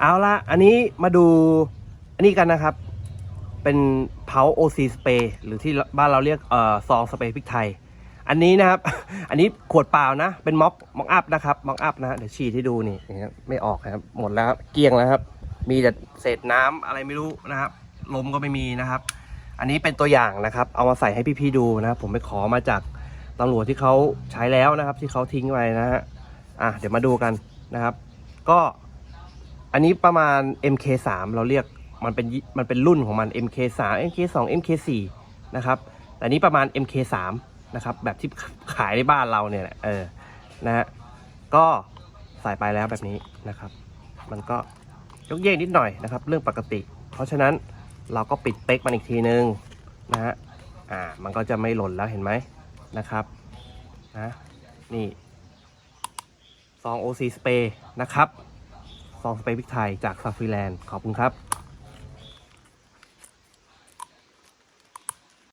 เอาละอันนี้มาดูอันนี้กันนะครับ เป็นเผาโอซีสเปรย์หรือที่บ้านเราเรียกเอ่อซองสเปรย์พริกไทย อันนี้นะครับ อันนี้ขวดเปล่านะ เป็นม็อกม็อกอัพนะครับม็อกอัพนะเดี๋ยวฉีดให้ดูนี่นี่ครับไม่ออกครับ หมดแล้วครับเกลี้ยงแล้วครับ มีแต่เศษน้ำอะไรไม่รู้นะครับลมก็ไม่มีนะครับ อันนี้เป็นตัวอย่างนะครับ เอามาใส่ให้พี่ๆดูนะครับ ผมไปขอมาจากตำรวจที่เขาใช้แล้วนะครับ ที่เขาทิ้งไว้นะฮะอะเดี๋ยวมาดูกันนะครับ ก็ อันนี้ประมาณ MK3 เราเรียกมันเป็นมันเป็นรุ่นของมัน MK3 MK2 MK4 นะครับแต่นี้ประมาณ MK3 นะครับแบบที่ขายในบ้านเราเนี่ยเออนะฮะก็ใส่ไปแล้วแบบนี้นะครับ มันก็ยกเยกนิดหน่อยนะครับ เรื่องปกติ เพราะฉะนั้นเราก็ปิดเป๊กมันอีกทีนึงนะฮะอ่ามันก็จะไม่หล่นแล้วเห็นไหมนะครับนะนี่ซอง OC Spray นะครับ ซองสเปรย์พริกไทยจากซาฟิแลนด์ขอบคุณครับ